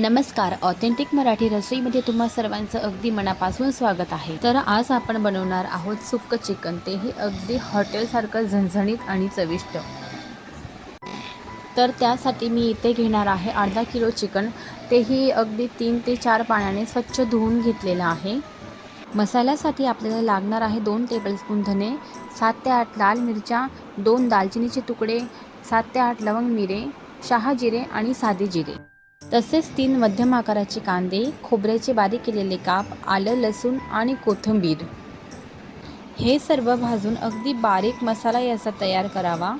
नमस्कार. ऑथेंटिक मराठी रसोईमध्ये तुम्हा सर्वांचं अगदी मनापासून स्वागत आहे. तर आज आपण बनवणार आहोत सुक्क चिकन. तेही अगदी हॉटेलसारखं झणझणीत आणि चविष्ट. तर त्यासाठी मी इथे घेणार आहे अर्धा किलो चिकन. तेही अगदी तीन ते चार पाण्याने स्वच्छ धुवून घेतलेलं आहे. मसाल्यासाठी आपल्याला लागणार आहे दोन टेबलस्पून धने सात ते आठ लाल मिरच्या दोन दालचिनीचे तुकडे सात ते आठ लवंग मिरे शहा जिरे आणि साधे जिरे. तसेच तीन मध्यम आकाराचे कांदे खोबऱ्याचे बारीक केलेले काप आलं लसूण आणि कोथिंबीर. हे सर्व भाजून अगदी बारीक मसाला याचा तयार करावा.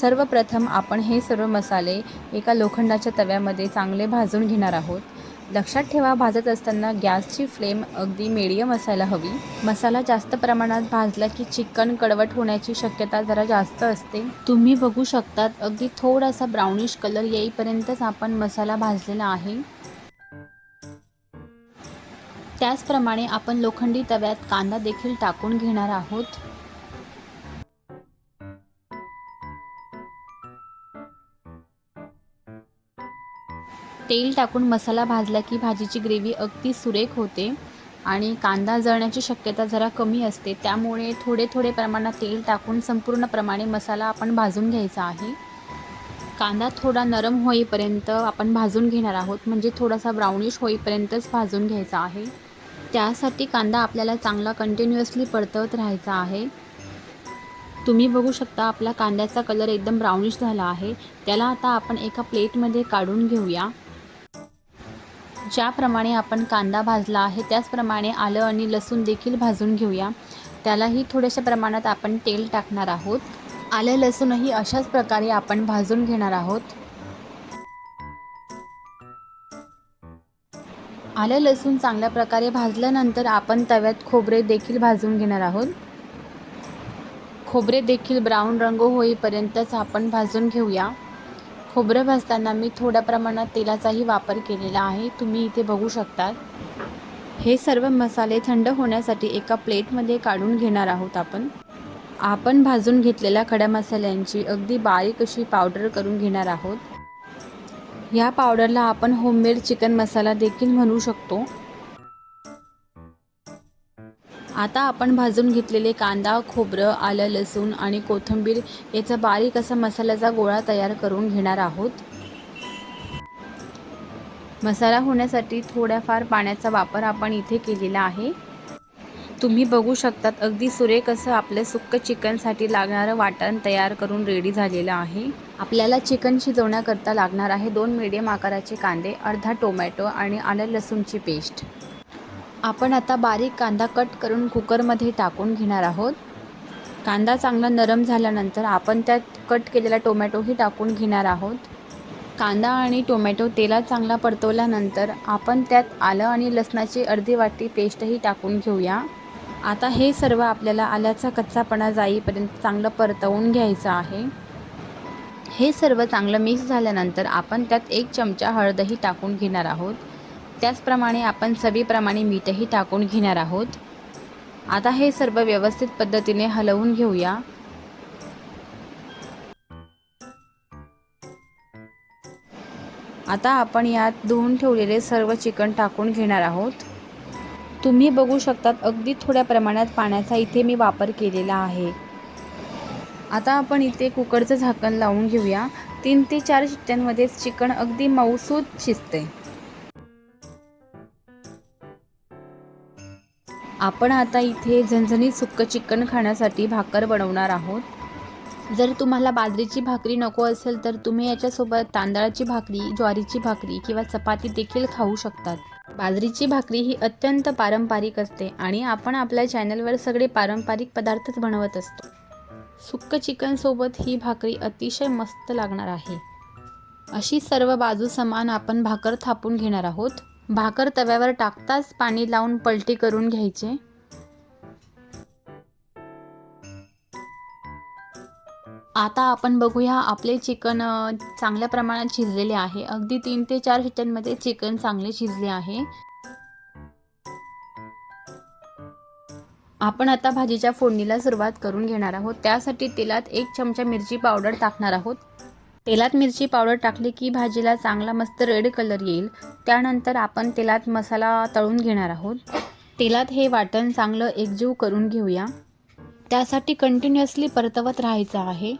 सर्वप्रथम आपण हे सर्व मसाले एका लोखंडाच्या तव्यामध्ये चांगले भाजून घेणार आहोत. लक्षात ठेवा भाजत असताना गॅसची फ्लेम अगदी मिडियम असायला हवी. मसाला जास्त प्रमाणात भाजला की चिकन कडवट होण्याची शक्यता जरा जास्त असते. तुम्ही बघू शकतात अगदी थोडासा ब्राउनिश कलर येईपर्यंतच आपण मसाला भाजलेला आहे. त्याचप्रमाणे आपण लोखंडी तव्यात कांदा देखील टाकून घेणार आहोत. तेल टाकून मसाला भाजला की भाजीची ग्रेव्ही अगदी सुरेख होते. आणि कांदा जळण्याची शक्यता जरा कमी असते. त्यामुळे थोडे थोडे प्रमाणात तेल टाकून संपूर्ण प्रमाणे मसाला आपण भाजून घ्यायचा आहे. कांदा थोडा नरम होईपर्यंत आपण भाजून घेणार आहोत. म्हणजे थोडासा ब्राउनिश होईपर्यंतच भाजून घ्यायचा आहे. त्यासाठी कांदा आपल्याला चांगला कंटिन्युअसली परतवत राहायचा आहे. तुम्ही बघू शकता आपला कांद्याचा कलर एकदम ब्राउनिश झाला आहे. त्याला आता आपण एका प्लेटमध्ये काढून घेऊया. ज्याप्रमाणे आपण कांदा भाजला आहे त्याचप्रमाणे आलं आणि लसूण देखील भाजून घेऊया. त्यालाही थोड्याशा प्रमाणात आपण तेल टाकणार आहोत. आलं लसूणही अशाच प्रकारे आपण भाजून घेणार आहोत. आलं लसूण चांगल्या प्रकारे भाजल्यानंतर आपण तव्यात खोबरे देखील भाजून घेणार आहोत. खोबरे देखील ब्राऊन रंग होईपर्यंतच आपण भाजून घेऊया. खोबरं भाजताना मी थोड्या प्रमाणात तेलाचाही वापर केलेला आहे. तुम्ही इथे बघू शकता हे सर्व मसाले थंड होण्यासाठी एका प्लेटमध्ये काढून घेणार आहोत आपण. आपण भाजून घेतलेल्या खड्या मसाल्यांची अगदी बारीक अशी पावडर करून घेणार आहोत. या पावडरला आपण होममेड चिकन मसाला देखील म्हणू शकतो. आता आपण भाजून घेतलेले कांदा खोबरं आलं लसूण आणि कोथिंबीर याचा बारीक असा मसाल्याचा गोळा तयार करून घेणार आहोत. मसाला होण्यासाठी थोड्याफार पाण्याचा वापर आपण इथे केलेला आहे. तुम्ही बघू शकतात अगदी सुरेख असं आपलं सुक्क चिकनसाठी लागणारं वाटण तयार करून रेडी झालेलं आहे. आपल्याला चिकन शिजवण्याकरता लागणार आहे दोन मीडियम आकाराचे कांदे अर्धा टोमॅटो आणि आलं लसूणची पेस्ट आपण आता बारीक कांदा कट करून कुकरमध्ये टाकून घेणार आहोत. कांदा चांगला नरम झाल्यानंतर आपण त्यात कट केलेला टोमॅटोही टाकून घेणार आहोत. कांदा आणि टोमॅटो तेलात चांगला परतवल्यानंतर आपण त्यात आलं आणि लसणाची अर्धी वाटी पेस्टही टाकून घेऊया. आता हे सर्व आपल्याला आल्याचा कच्चापणा जाईपर्यंत चांगलं परतवून घ्यायचं आहे. हे सर्व चांगलं मिक्स झाल्यानंतर आपण त्यात एक चमचा हळदही टाकून घेणार आहोत. त्याचप्रमाणे आपण चवीप्रमाणे मीठही टाकून घेणार आहोत. आता हे सर्व व्यवस्थित पद्धतीने हलवून घेऊया. आता आपण यात धुवून ठेवलेले सर्व चिकन टाकून घेणार आहोत. तुम्ही बघू शकतात अगदी थोड्या प्रमाणात पाण्याचा इथे मी वापर केलेला आहे. आता आपण इथे कुकरचं झाकण लावून घेऊया. तीन ते चार शिट्ट्यांमध्येच चिकन अगदी मऊसूत शिजते. आपण आता इथे झणझणीत सुक्क चिकन खाण्यासाठी भाकर बनवणार आहोत. जर तुम्हाला बाजरीची भाकरी नको असेल तर तुम्ही याच्यासोबत तांदळाची भाकरी ज्वारीची भाकरी किंवा चपाती देखील खाऊ शकतात. बाजरीची भाकरी ही अत्यंत पारंपरिक असते आणि आपण आपल्या चॅनलवर सगळे पारंपरिक पदार्थच बनवत असतो. सुक्क चिकनसोबत ही भाकरी अतिशय मस्त लागणार आहे. अशी सर्व बाजू समान आपण भाकर थापून घेणार आहोत. भाकर तव्यावर टाकताच पाणी लावून पलटी करून घ्यायचे. आता आपण बघूया आपले चिकन चांगल्या प्रमाणात शिजलेले आहे. अगदी तीन ते चार शिट्ट्यांमध्ये चिकन चांगले शिजले आहे. आपण आता भाजीच्या फोडणीला सुरुवात करून घेणार आहोत. त्यासाठी तेलात एक चमचा मिरची पावडर टाकणार आहोत. तेलात मिरची पावडर टाकली की भाजीला चांगला मस्त रेड कलर येईल. त्यानंतर आपण तेलात मसाला तळून घेणार आहोत. तेलात हे वाटण चांगलं एकजीव करून घेऊया. त्यासाठी कंटिन्युअसली परतवत राहायचं आहे.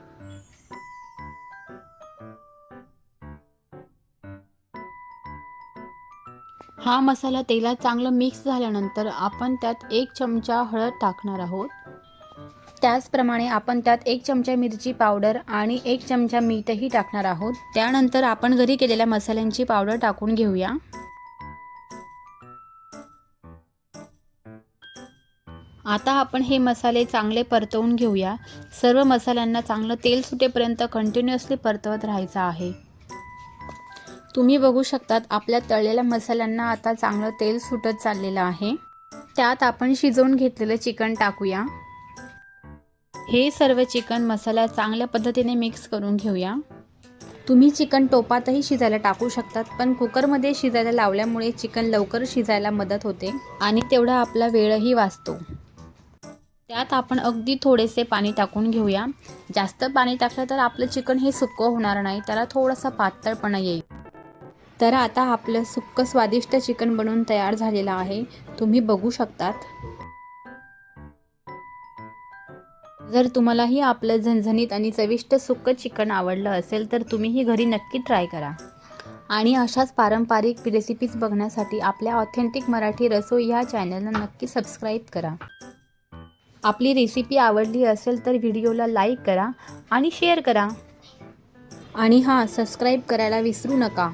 हा मसाला तेलात चांगलं मिक्स झाल्यानंतर आपण त्यात एक चमचा हळद टाकणार आहोत. त्याचप्रमाणे आपण त्यात एक चमचा मिरची पावडर आणि एक चमचा मीठही टाकणार आहोत. त्यानंतर आपण घरी केलेल्या मसाल्यांची पावडर टाकून घेऊया. आता आपण हे मसाले चांगले परतवून घेऊया. सर्व मसाल्यांना चांगलं तेल सुटेपर्यंत कंटिन्युअसली परतवत राहायचं आहे. तुम्ही बघू शकतात आपल्या तळलेल्या मसाल्यांना आता चांगलं तेल सुटत चाललेलं आहे. त्यात आपण शिजवून घेतलेलं चिकन टाकूया. हे सर्व चिकन मसाला चांगल्या पद्धतीने मिक्स करून घेऊया. तुम्ही चिकन टोपातही शिजायला टाकू शकतात पण कुकरमध्ये शिजायला लावल्यामुळे चिकन लवकर शिजायला मदत होते आणि तेवढा आपला वेळही वाचतो. त्यात आपण अगदी थोडेसे पाणी टाकून घेऊया. जास्त पाणी टाकलं तर आपलं चिकन हे सुक्कं होणार नाही त्याला थोडासा पातळपणा येईल. तर आता आपलं सुक्क स्वादिष्ट चिकन बनवून तयार झालेलं आहे. तुम्ही बघू शकतात. जर तुम्हालाही आपलं झणझणीत आणि चविष्ट सुक्क चिकन आवडलं असेल तर तुम्हीही घरी नक्की ट्राय करा. आणि अशाच पारंपरिक रेसिपीज बघण्यासाठी आपल्या ऑथेंटिक मराठी रसोई ह्या चॅनलला नक्की सबस्क्राईब करा. आपली रेसिपी आवडली असेल तर व्हिडिओला लाईक करा आणि शेअर करा. आणि हां सबस्क्राईब करायला विसरू नका.